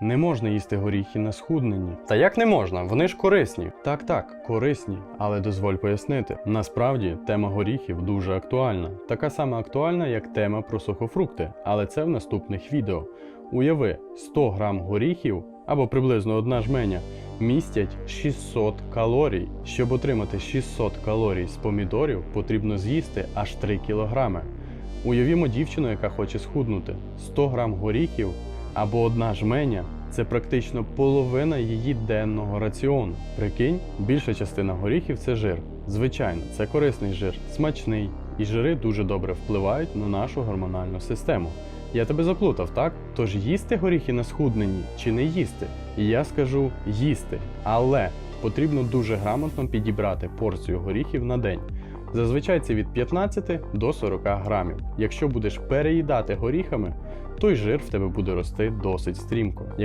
Не можна їсти горіхи на схудненні. Та як не можна? Вони ж корисні. Так, так, корисні, але дозволь пояснити. Насправді тема горіхів дуже актуальна, така сама актуальна, як тема про сухофрукти, але це в наступних відео. Уяви, 100 грам горіхів або приблизно одна жменя містять 600 калорій. Щоб отримати 600 калорій з помідорів, потрібно з'їсти аж 3 кілограми. Уявімо дівчину, яка хоче схуднути. 100 грам горіхів або одна жменя це практично половина її денного раціону. Прикинь, більша частина горіхів це жир. Звичайно, це корисний жир, смачний, і жири дуже добре впливають на нашу гормональну систему. Я тебе заплутав, так? Тож їсти горіхи на схудненні чи не їсти? І я скажу їсти, але потрібно дуже грамотно підібрати порцію горіхів на день. Зазвичай це від 15 до 40 грамів. Якщо будеш переїдати горіхами, той жир в тебе буде рости досить стрімко.